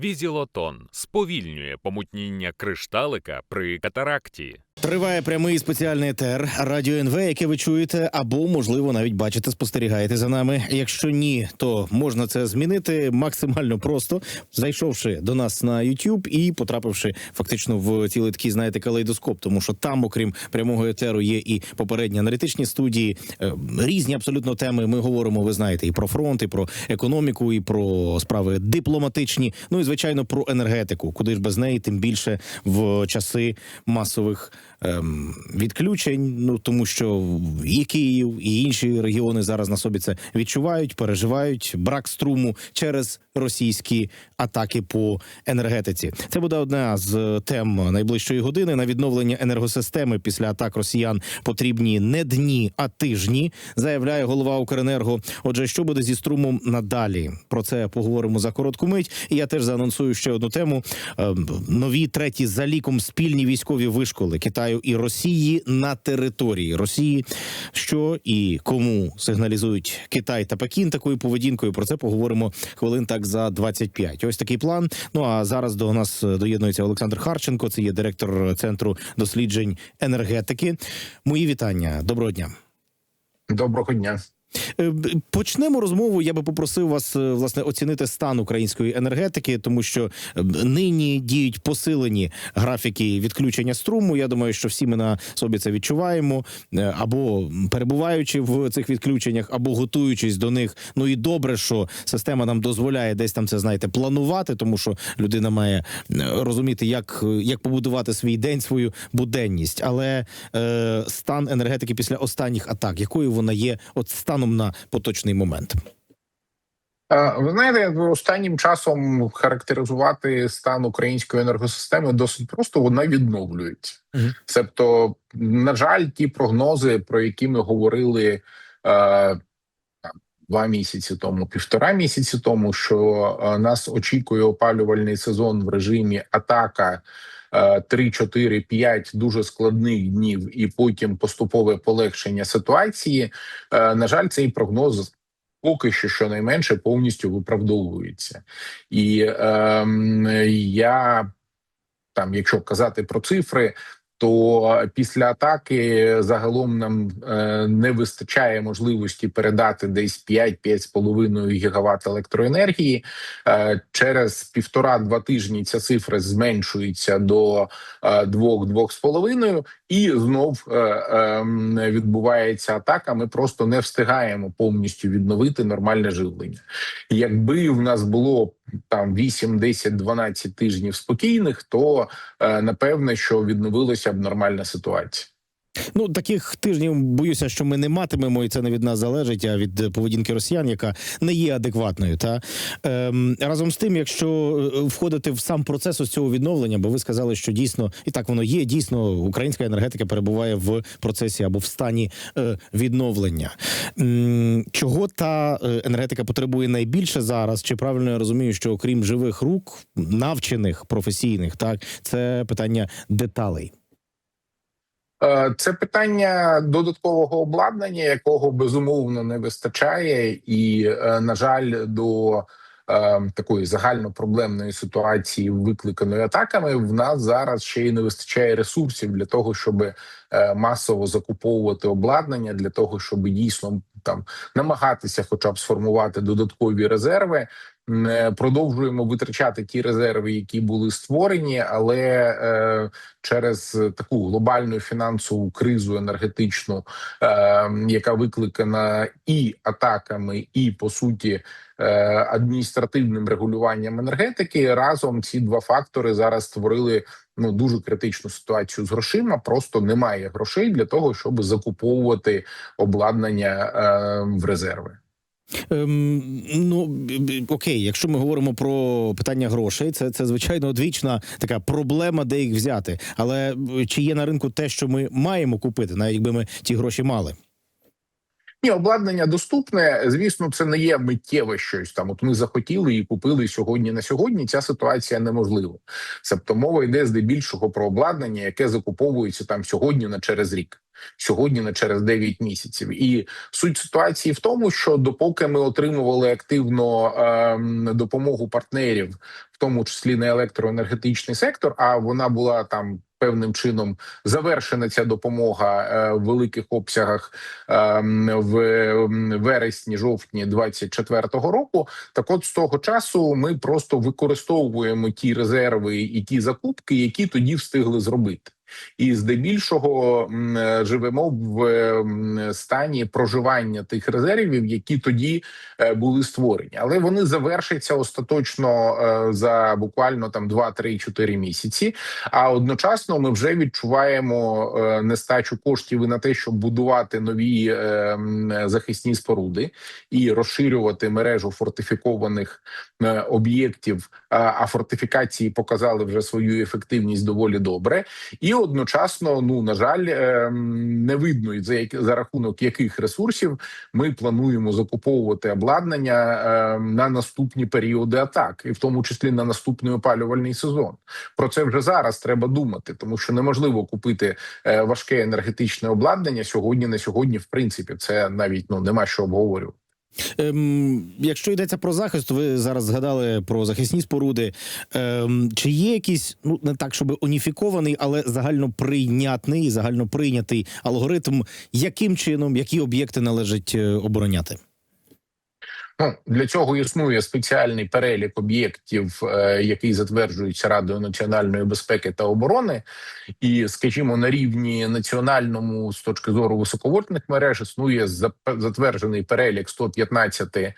Візілотон сповільнює помутніння кришталика при катаракті. Триває прямий спеціальний етер радіо НВ, яке ви чуєте, або можливо навіть бачите, спостерігаєте за нами. Якщо ні, то можна це змінити максимально просто, зайшовши до нас на YouTube і потрапивши фактично в цілий такий, знаєте, калейдоскоп, тому що там, окрім прямого етеру, є і попередні аналітичні студії, е, різні абсолютно теми. Ми говоримо, ви знаєте, і про фронт, і про економіку, і про справи дипломатичні. Ну і звичайно про енергетику. Куди ж без неї, тим більше в часи масових відключень. Ну тому що і Київ, і інші регіони зараз на собі це відчувають, переживають брак струму через російські атаки по енергетиці. Це буде одна з тем найближчої години. На відновлення енергосистеми після атак росіян потрібні не дні, а тижні, заявляє голова Укренерго. Отже, що буде зі струмом надалі? Про це поговоримо за коротку мить. І я теж заанонсую ще одну тему: Ем, нові треті за ліком спільні військові вишколи Китаю і Росії на території Росії. Що і кому сигналізують Китай та Пекін такою поведінкою? Про це поговоримо хвилин так за 25. Ось такий план. Ну а зараз до нас доєднується Олександр Харченко. Це є директор центру досліджень енергетики. Мої вітання. Доброго дня. Доброго дня. Е, Почнемо розмову. Я би попросив вас е, власне оцінити стан української енергетики, тому що е, нині діють посилені графіки відключення струму. Я думаю, що всі ми на собі це відчуваємо або перебуваючи в цих відключеннях, або готуючись до них. Ну і добре, що система нам дозволяє десь там це знаєте планувати, тому що людина має розуміти, як, як побудувати свій день, свою буденність. Але е, стан енергетики після останніх атак, якою вона є, от станом на поточний момент. Е, Ви знаєте, останнім часом характеризувати стан української енергосистеми досить просто вона відновлюється. Мгм. Себто, на жаль, ті прогнози, про які ми говорили е, два місяці тому, півтора місяці тому, що е, нас очікує опалювальний сезон в режимі атака. Е, 3, 4, 5 дуже складних днів, і потім поступове полегшення ситуації. Е, На жаль, цей прогноз поки що щонайменше повністю виправдовується. І е, я там, якщо казати про цифри, то після атаки загалом нам е, не вистачає можливості передати десь 5-5,5 гігават електроенергії. Е, через півтора-два тижні ця цифра зменшується до е, 2-2,5, і знов е, ем, відбувається атака. Ми просто не встигаємо повністю відновити нормальне живлення. Якби в нас було там 8, 10, 12 тижнів спокійних, то е, напевне, що відновилася б нормальна ситуація. Ну таких тижнів боюся, що ми не матимемо, і це не від нас залежить, а від поведінки росіян, яка не є адекватною. Та ем, разом з тим, якщо е, входити в сам процес ось цього відновлення, бо ви сказали, що дійсно і так воно є. Дійсно, українська енергетика перебуває в процесі або в стані е, відновлення. М, чого та е, енергетика потребує найбільше зараз? Чи правильно я розумію, що окрім живих рук, навчених професійних, так це питання деталей. Е, Це питання додаткового обладнання, якого безумовно не вистачає, і е, на жаль, до е, такої загальнопроблемної ситуації, викликаної атаками, в нас зараз ще й не вистачає ресурсів для того, щоб масово закуповувати обладнання, для того, щоб дійсно там намагатися, хоча б сформувати додаткові резерви. Е, Продовжуємо витрачати ті резерви, які були створені, але е, через таку глобальну фінансову кризу енергетичну, е, яка викликана і атаками, і по суті адміністративним регулюванням енергетики, разом ці два фактори зараз створили ну дуже критичну ситуацію з грошима. Просто немає грошей для того, щоб закуповувати обладнання е, в резерви. Ем, ну окей, якщо ми говоримо про питання грошей, це, це звичайно одвічна така проблема, де їх взяти. Але е, чи є на ринку те, що ми маємо купити, навіть якби ми ті гроші мали? Ні, обладнання доступне. Звісно, це не є миттєве щось там. От ми захотіли і купили сьогодні на сьогодні. Ця ситуація неможлива. Тобто мова йде здебільшого про обладнання, яке закуповується там сьогодні на через рік. сьогодні не через 9 місяців. І суть ситуації в тому, що допоки ми отримували активно ем, допомогу партнерів, в тому числі на електроенергетичний сектор, а вона була там. Певним чином завершена ця допомога е, в великих обсягах ем, в ем, вересні, жовтні 24-го року. Так, от з того часу ми просто використовуємо ті резерви і ті закупки, які тоді встигли зробити. І здебільшого е, живемо в стані проживання тих резервів, які тоді е, були створені, але вони завершаться остаточно е, за буквально там 2-3-4 місяці. А одночасно ми вже відчуваємо е, нестачу коштів і на те, щоб будувати нові е, захисні споруди і розширювати мережу фортифікованих е, об'єктів. А фортифікації показали вже свою ефективність доволі добре. І одночасно, ну на жаль, ем, не видно за як за рахунок яких ресурсів ми плануємо закуповувати обладнання ем, на наступні періоди атак, і в тому числі на наступний опалювальний сезон. Про це вже зараз треба думати, тому що неможливо купити е, важке енергетичне обладнання сьогодні. На сьогодні, в принципі, це навіть ну нема що обговорювати. Ем, якщо йдеться про захист, ви зараз згадали про захисні споруди. Ем, чи є якийсь, ну не так, щоб уніфікований, але загальноприйнятний, загальноприйнятий алгоритм, яким чином які об'єкти належить е, обороняти? Ну для цього існує спеціальний перелік об'єктів, е, який затверджується Радою національної безпеки та оборони, і, скажімо, на рівні національному з точки зору високовольтних мереж існує затверджений перелік 115 е,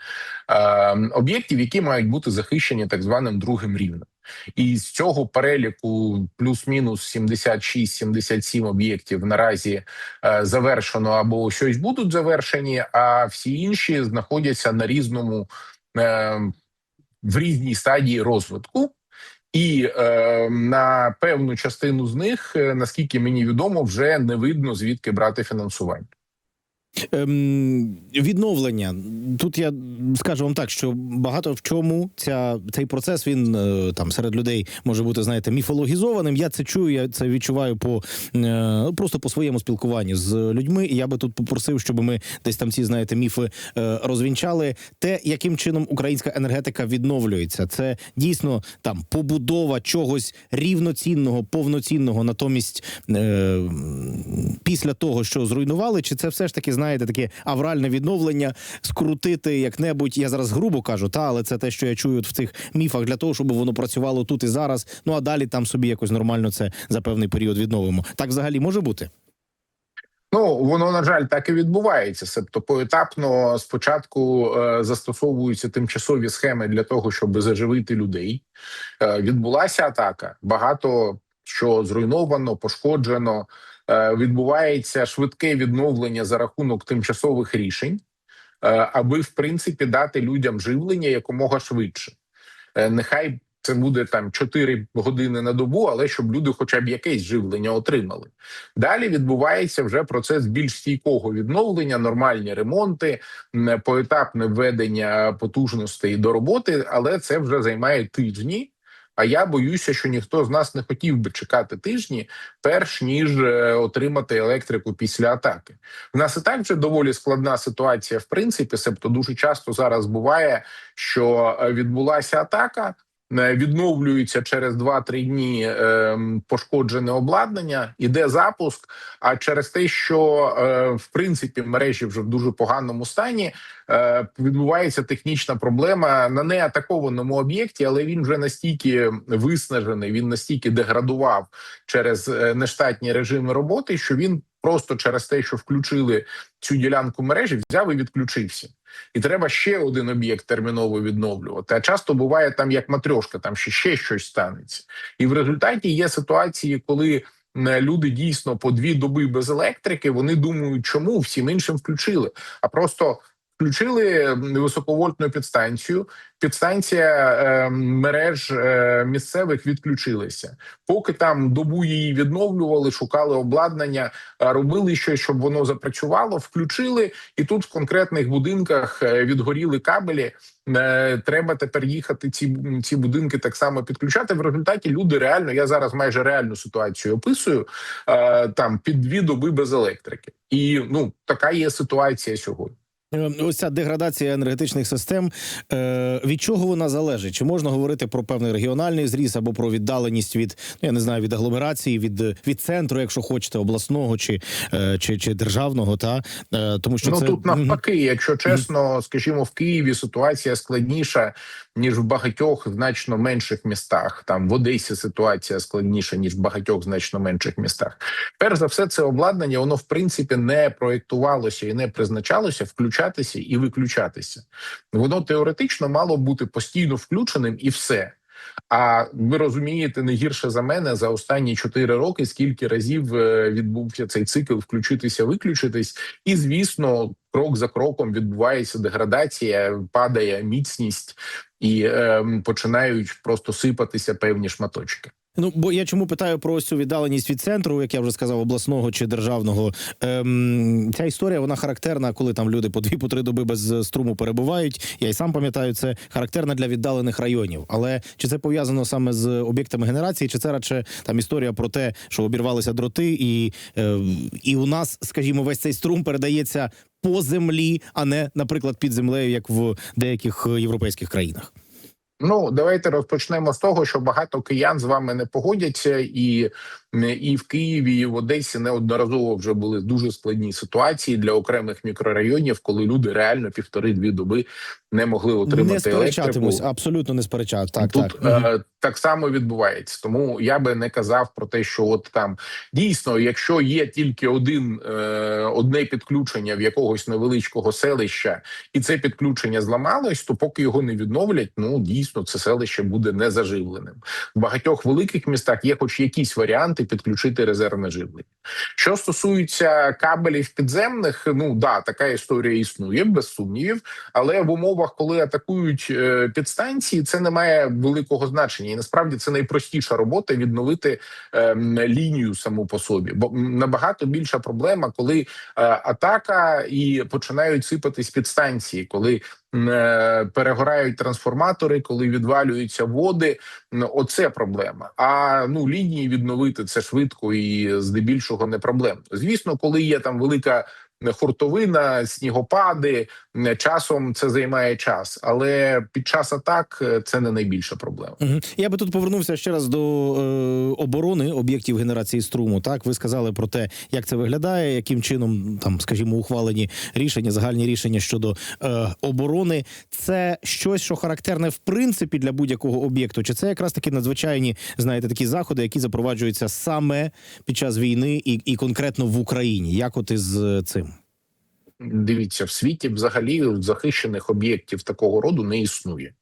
об'єктів, які мають бути захищені так званим другим рівнем. І з цього переліку плюс-мінус 76-77 об'єктів наразі е, завершено або щось будуть завершені, а всі інші знаходяться на різному е, в різній стадії розвитку. І е, на певну частину з них, е, наскільки мені відомо, вже не видно звідки брати фінансування. Ем, відновлення тут я скажу вам так, що багато в чому ця цей процес він е, там серед людей може бути, знаєте, міфологізованим. Я це чую, я це відчуваю по е, просто по своєму спілкуванню з людьми. І я би тут попросив, щоб ми десь там ці знаєте міфи е, розвінчали. Те, яким чином українська енергетика відновлюється, це дійсно там побудова чогось рівноцінного, повноцінного, натомість е, після того, що зруйнували, чи це все ж таки знаєте таке авральне відновлення, скрутити як-небудь. Я зараз грубо кажу, та але це те, що я чую в цих міфах, для того, щоб воно працювало тут і зараз. Ну а далі там собі якось нормально це за певний період відновимо. Так взагалі може бути. Ну воно на жаль так і відбувається. Себто поетапно спочатку е, застосовуються тимчасові схеми для того, щоб заживити людей. Е, відбулася атака. Багато що зруйновано, пошкоджено. Е, відбувається швидке відновлення за рахунок тимчасових рішень, е, аби в принципі дати людям живлення якомога швидше. Е, нехай це буде там 4 години на добу, але щоб люди, хоча б якесь живлення отримали. Далі відбувається вже процес більш стійкого відновлення, нормальні ремонти, поетапне введення потужностей до роботи, але це вже займає тижні. А я боюся, що ніхто з нас не хотів би чекати тижні, перш ніж е, отримати електрику після атаки. У нас і так вже доволі складна ситуація, в принципі, себто дуже часто зараз буває, що е, відбулася атака. Е, Відновлюється через 2-3 дні е, пошкоджене обладнання, іде запуск. А через те, що е, в принципі мережі вже в дуже поганому стані, е, відбувається технічна проблема на неатакованому об'єкті, але він вже настільки виснажений, він настільки деградував через нештатні режими роботи, що він просто через те, що включили цю ділянку мережі, взяв і відключився. І треба ще один об'єкт терміново відновлювати. А часто буває там як матрьошка, там ще, ще щось станеться. І в результаті є ситуації, коли люди дійсно по дві доби без електрики. Вони думають, чому всім іншим включили. А просто Включили високовольтну підстанцію. Підстанція е, мереж е, місцевих відключилася. Поки там добу її відновлювали, шукали обладнання, е, робили щось, щоб воно запрацювало. Включили, і тут в конкретних будинках е, відгоріли кабелі. Е, Треба тепер їхати. Ці ці будинки так само підключати. В результаті люди реально я зараз майже реальну ситуацію описую е, там під дві доби без електрики, і ну така є ситуація сьогодні. Е, Ось ця деградація енергетичних систем. Е, від чого вона залежить? Чи можна говорити про певний регіональний зріс або про віддаленість від ну я не знаю від агломерації, від, від центру, якщо хочете, обласного чи, е, чи, чи державного, та тому що ну це тут навпаки, якщо чесно, скажімо, в Києві ситуація складніша ніж в багатьох значно менших містах. Там в Одесі ситуація складніша ніж в багатьох значно менших містах. Перш за все, це обладнання воно в принципі не проєктувалося і не призначалося включатися і виключатися. Воно теоретично мало бути постійно включеним і все. А ви розумієте не гірше за мене за останні 4 роки, скільки разів е, відбувся цей цикл включитися, виключитись, і звісно, крок за кроком відбувається деградація, падає міцність і е, починають просто сипатися певні шматочки. Ну бо я чому питаю про ось цю віддаленість від центру, як я вже сказав, обласного чи державного. Ем, ця історія вона характерна, коли там люди по дві по три доби без струму перебувають. Я й сам пам'ятаю, це характерна для віддалених районів. Але чи це пов'язано саме з об'єктами генерації, чи це радше там історія про те, що обірвалися дроти, і, е, і у нас, скажімо, весь цей струм передається по землі, а не, наприклад, під землею, як в деяких е, європейських країнах. Ну давайте розпочнемо з того, що багато киян з вами не погодяться, і і в Києві, і в Одесі неодноразово вже були дуже складні ситуації для окремих мікрорайонів, коли люди реально півтори-дві доби не могли Не отримати електрику. абсолютно не сперечат. Так, Тут так. е, так само відбувається. Тому я би не казав про те, що от там дійсно, якщо є тільки один е, одне підключення в якогось невеличкого селища, і це підключення зламалось, то поки його не відновлять, ну дійсно це селище буде незаживленим. В багатьох великих містах є, хоч якісь варіанти підключити резервне живлення. Що стосується кабелів підземних, ну да, така історія існує без сумнівів, але в умовах, коли атакують е, підстанції, це не має великого значення, і насправді це найпростіша робота відновити е, лінію саму по собі. Бо набагато більша проблема, коли е, атака і починають сипатись підстанції, коли е, перегорають трансформатори, коли відвалюються води. Оце проблема. А ну лінії відновити це швидко і здебільшого не проблема. Звісно, коли є там велика хуртовина, снігопади, часом це займає час, але під час атак е, це не найбільша проблема. Угу. Я би тут повернувся ще раз до е, оборони об'єктів генерації струму. Так, ви сказали про те, як це виглядає, яким чином там, скажімо, ухвалені рішення, загальні рішення щодо е, оборони. Це щось, що характерне в принципі для будь-якого об'єкту, чи це якраз такі надзвичайні, знаєте, такі заходи, які запроваджуються саме під час війни і, і конкретно в Україні, як от із е, цим. Дивіться, в світі взагалі захищених об'єктів такого роду не існує.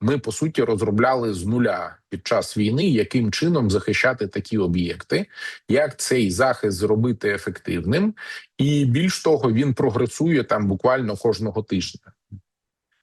Ми по суті розробляли з нуля під час війни, яким чином захищати такі об'єкти, як цей захист зробити ефективним, і більш того, він прогресує там буквально кожного тижня.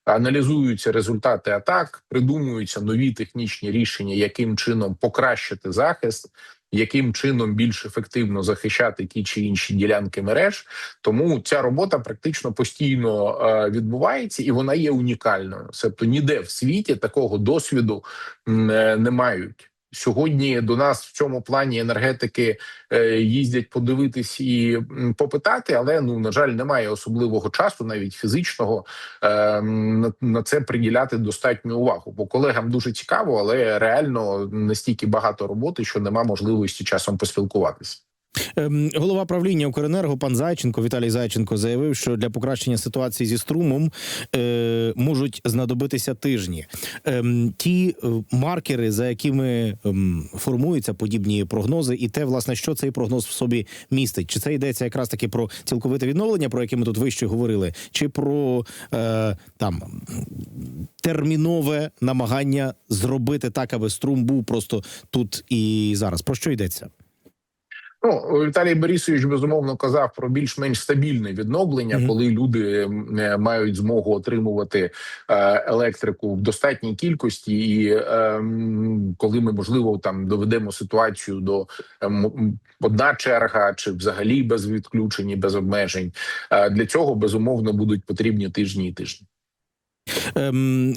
Аналізуються результати атак, придумуються нові технічні рішення, яким чином покращити захист, яким чином більш ефективно захищати ті чи інші ділянки мереж. Тому ця робота практично постійно е, відбувається і вона є унікальною. Тобто ніде в світі такого досвіду е, не мають. Сьогодні до нас в цьому плані енергетики е, їздять подивитись і попитати, але ну на жаль, немає особливого часу, навіть фізичного е, на, це приділяти достатню увагу. Бо колегам дуже цікаво, але реально настільки багато роботи, що нема можливості часом поспілкуватися. Ем, голова правління Укренерго пан Зайченко Віталій Зайченко заявив, що для покращення ситуації зі струмом е, можуть знадобитися тижні. Ем, ті е, маркери, за якими ем, формуються подібні прогнози, і те, власне, що цей прогноз в собі містить, чи це йдеться якраз таки про цілковите відновлення, про яке ми тут вище говорили, чи про е, там термінове намагання зробити так, аби струм був просто тут і зараз. Про що йдеться? Ну, Віталій Борисович безумовно казав про більш-менш стабільне відновлення, Мгм. коли люди е, мають змогу отримувати е, електрику в достатній кількості, і е, коли ми можливо там доведемо ситуацію до е, м, м, одна черга, чи взагалі без відключень, і без обмежень. Е, Для цього безумовно будуть потрібні тижні і тижні. Ем,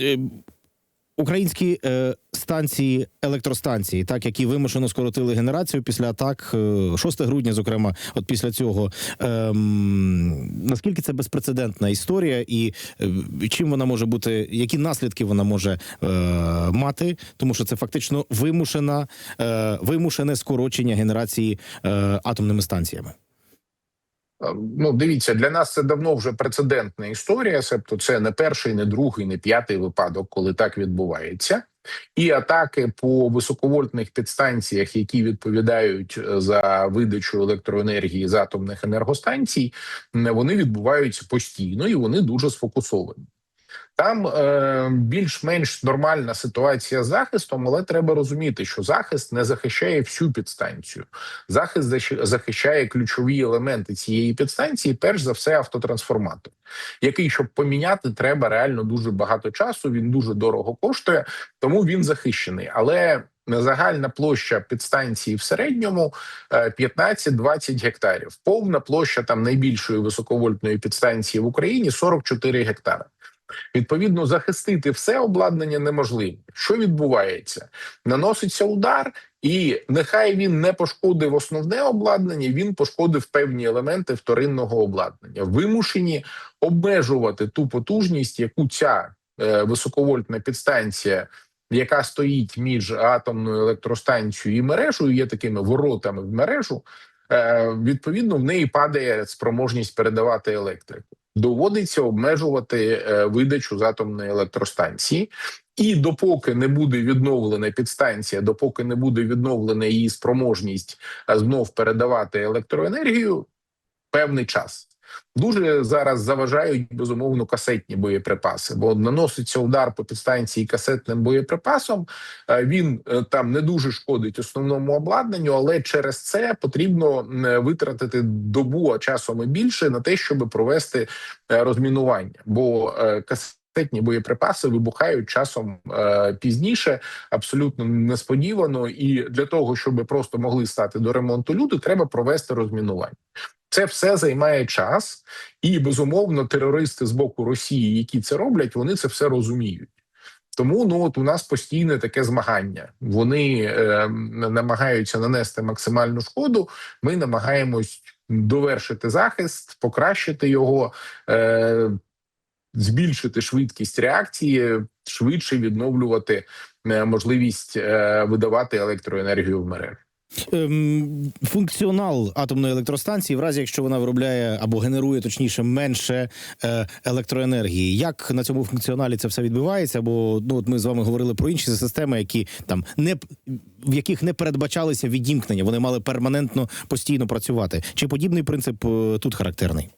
Українські е, станції, електростанції, так які вимушено скоротили генерацію після атак е, 6 грудня, зокрема, от після цього. Ем, наскільки це безпрецедентна історія, і е, чим вона може бути, які наслідки вона може е, мати, тому що це фактично вимушена, е, вимушене скорочення генерації е, атомними станціями. Е, Ну, дивіться, для нас це давно вже прецедентна історія. Себто, це не перший, не другий, не п'ятий випадок, коли так відбувається. І атаки по високовольтних підстанціях, які відповідають е, за видачу електроенергії з атомних енергостанцій, м, вони відбуваються постійно і вони дуже сфокусовані. Там е, більш-менш нормальна ситуація з захистом, але треба розуміти, що захист не захищає всю підстанцію. Захист захищає ключові елементи цієї підстанції, перш за все, автотрансформатор, який, щоб поміняти, треба реально дуже багато часу. Він дуже дорого коштує, тому він захищений. Але загальна площа підстанції в середньому е, 15-20 гектарів. Повна площа там найбільшої високовольтної підстанції в Україні 44 гектари. Відповідно, захистити все обладнання неможливо. Що відбувається? Наноситься удар, і нехай він не пошкодив основне обладнання, він пошкодив певні елементи вторинного обладнання. Вимушені обмежувати ту потужність, яку ця е, високовольтна підстанція. Яка стоїть між атомною електростанцією і мережею, є такими воротами в мережу. Е, відповідно, в неї падає спроможність передавати електрику. Доводиться обмежувати е, видачу з атомної електростанції, і допоки не буде відновлена підстанція, допоки не буде відновлена її спроможність е, знов передавати електроенергію, певний час. Дуже зараз заважають безумовно касетні боєприпаси, бо наноситься удар по підстанції касетним боєприпасом. е, Він е, там не дуже шкодить основному обладнанню, але через це потрібно м, витратити добу, а часом і більше на те, щоб провести е, розмінування. Бо е, касетні боєприпаси вибухають часом е, пізніше, абсолютно несподівано. І для того, щоб просто могли стати до ремонту люди, треба провести розмінування. Це все займає час, і безумовно, терористи з боку Росії, які це роблять, вони це все розуміють. Тому ну от у нас постійне таке змагання. Вони е, намагаються нанести максимальну шкоду. Ми намагаємось довершити захист, покращити його, е, збільшити швидкість реакції, швидше відновлювати е, можливість е, видавати електроенергію в мережу. Ем, функціонал атомної електростанції, в разі якщо вона виробляє або генерує точніше менше е, електроенергії. Як на цьому функціоналі це все відбувається? Бо ну от ми з вами говорили про інші системи, які там не в яких не передбачалися відімкнення, вони мали перманентно постійно працювати. Чи подібний принцип е, тут характерний?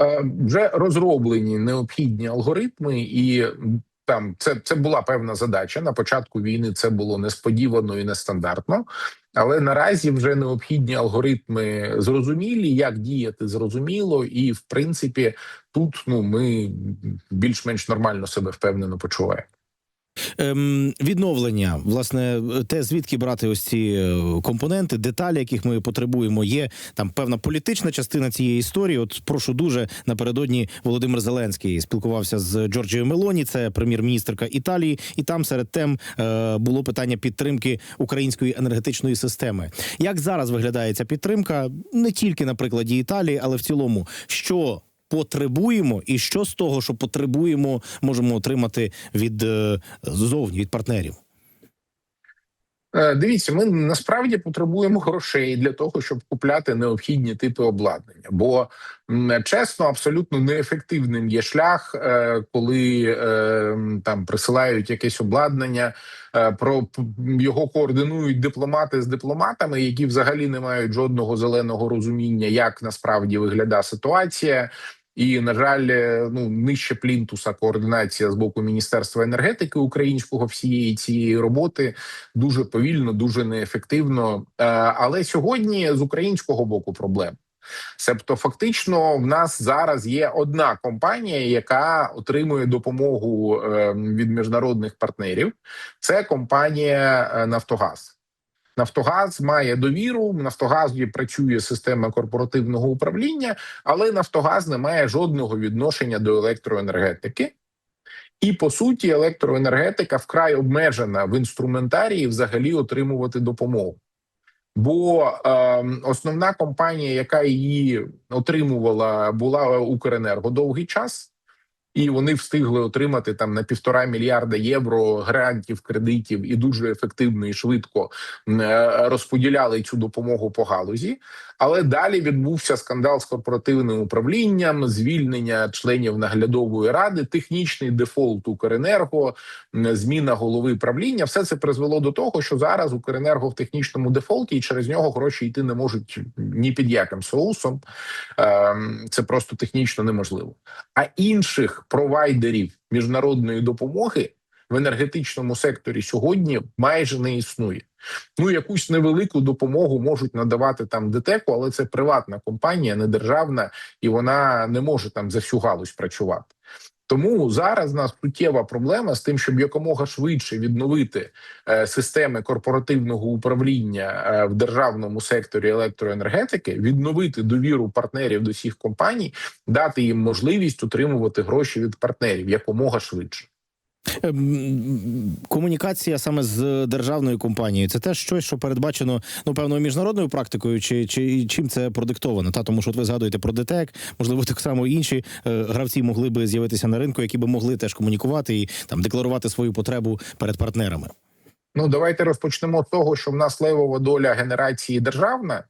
Е, вже розроблені необхідні алгоритми, і там це, це була певна задача. На початку війни це було несподівано і нестандартно. Але наразі вже необхідні алгоритми зрозумілі, як діяти зрозуміло, і в принципі тут ну ми більш-менш нормально себе впевнено почуваємо. Ем, відновлення, власне, те, звідки брати ось ці е, компоненти, деталі, яких ми потребуємо, є там певна політична частина цієї історії. От прошу дуже напередодні Володимир Зеленський спілкувався з Джорджією Мелоні, це прем'єр-міністрка Італії, і там серед тем е, було питання підтримки української енергетичної системи. Як зараз виглядає ця підтримка? Не тільки на прикладі Італії, але в цілому, що потребуємо, і що з того, що потребуємо, можемо отримати від е, ззовні, від партнерів. Е, Дивіться, ми насправді потребуємо грошей для того, щоб купляти необхідні типи обладнання. Бо чесно, абсолютно неефективним є шлях, е, коли е, там присилають якесь обладнання, про його координують дипломати з дипломатами, які взагалі не мають жодного зеленого розуміння, як насправді виглядає ситуація. І на жаль, е, ну нижче плінтуса координація з боку міністерства енергетики українського всієї цієї роботи дуже повільно, дуже неефективно. Е, Але сьогодні з українського боку проблем. Себто, фактично, в нас зараз є одна компанія, яка отримує допомогу е, від міжнародних партнерів. Це компанія е, Нафтогаз. Нафтогаз має довіру. В Нафтогазі працює система корпоративного управління, але Нафтогаз не має жодного відношення до електроенергетики. І по суті, електроенергетика вкрай обмежена в інструментарії взагалі отримувати допомогу. Бо е, основна компанія, яка її отримувала, була Укренерго довгий час, і вони встигли отримати там на півтора мільярда євро грантів, кредитів і дуже ефективно і швидко е, розподіляли цю допомогу по галузі. Але далі відбувся скандал з корпоративним управлінням, звільнення членів наглядової ради, технічний дефолт Укренерго, зміна голови правління. Все це призвело до того, що зараз Укренерго в технічному дефолті, і через нього гроші йти не можуть ні під яким соусом. Ем, Це просто технічно неможливо. А інших провайдерів міжнародної допомоги в енергетичному секторі сьогодні майже не існує. Ну, якусь невелику допомогу можуть надавати там ДТЕКу, але це приватна компанія, не державна, і вона не може там за всю галузь працювати. Тому зараз у нас суттєва проблема з тим, щоб якомога швидше відновити е, системи корпоративного управління е, в державному секторі електроенергетики, відновити довіру партнерів до всіх компаній, дати їм можливість отримувати гроші від партнерів якомога швидше. Ем, Комунікація саме з державною компанією це теж щось, що передбачено ну певною міжнародною практикою, чи, чи чим це продиктовано? Та тому, що от ви згадуєте про ДТЕК, можливо, так само інші е, гравці могли би з'явитися на ринку, які би могли теж комунікувати і там декларувати свою потребу перед партнерами. Ну давайте розпочнемо з того, що в нас левова доля генерації державна.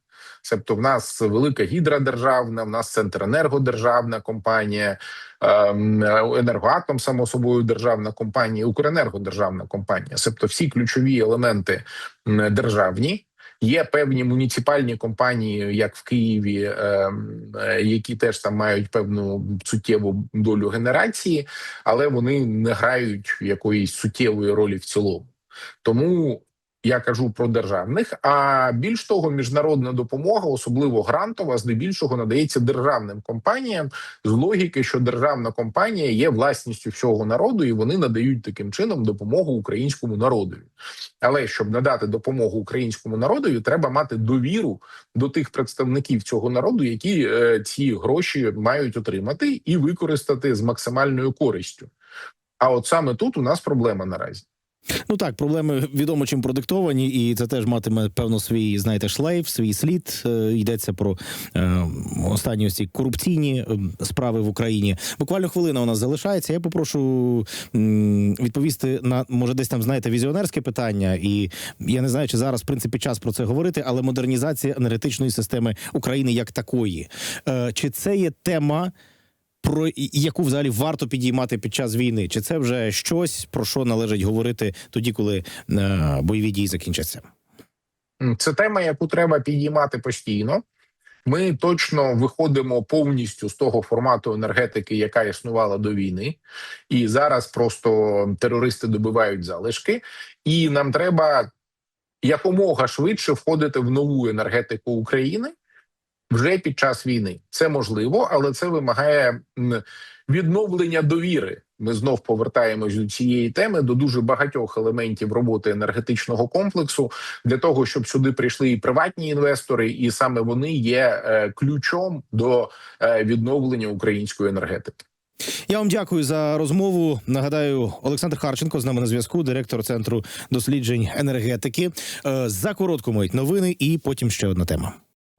Тобто, в нас велика гідра державна, в нас Центренерго державна компанія, ем, енергоатом, само собою, державна компанія, Укренерго державна компанія. Тобто, всі ключові елементи державні. Є певні муніципальні компанії, як в Києві, ем, е, які теж там мають певну суттєву долю генерації, але вони не грають якоїсь суттєвої ролі в цілому. Тому я кажу про державних. А більш того, міжнародна допомога, особливо грантова, здебільшого надається державним компаніям з логіки, що державна компанія є власністю всього народу, і вони надають таким чином допомогу українському народу. Але щоб надати допомогу українському народові, треба мати довіру до тих представників цього народу, які е, ці гроші мають отримати і використати з максимальною користю. А от саме тут у нас проблема наразі. Ну так, проблеми відомо чим продиктовані, і це теж матиме певно свій, знаєте, шлейф, свій слід. Е, йдеться про е, останні ось ці корупційні е, справи в Україні. Буквально хвилина у нас залишається. Я попрошу відповісти на може десь там знаєте візіонерське питання, і я не знаю, чи зараз в принципі час про це говорити, але модернізація енергетичної системи України як такої. Е, чи це є тема? Про яку взагалі варто підіймати під час війни? Чи це вже щось про що належить говорити тоді, коли е, бойові дії закінчаться? Це тема, яку треба підіймати постійно. Ми точно виходимо повністю з того формату енергетики, яка існувала до війни, і зараз просто терористи добивають залишки, і нам треба якомога швидше входити в нову енергетику України вже під час війни. Це можливо, але це вимагає відновлення довіри. Ми знов повертаємось до цієї теми до дуже багатьох елементів роботи енергетичного комплексу для того, щоб сюди прийшли і приватні інвестори, і саме вони є е, ключом до е, відновлення української енергетики. Я вам дякую за розмову. Нагадаю, Олександр Харченко з нами на зв'язку, директор центру досліджень енергетики. Е, За коротко мить новини, і потім ще одна тема.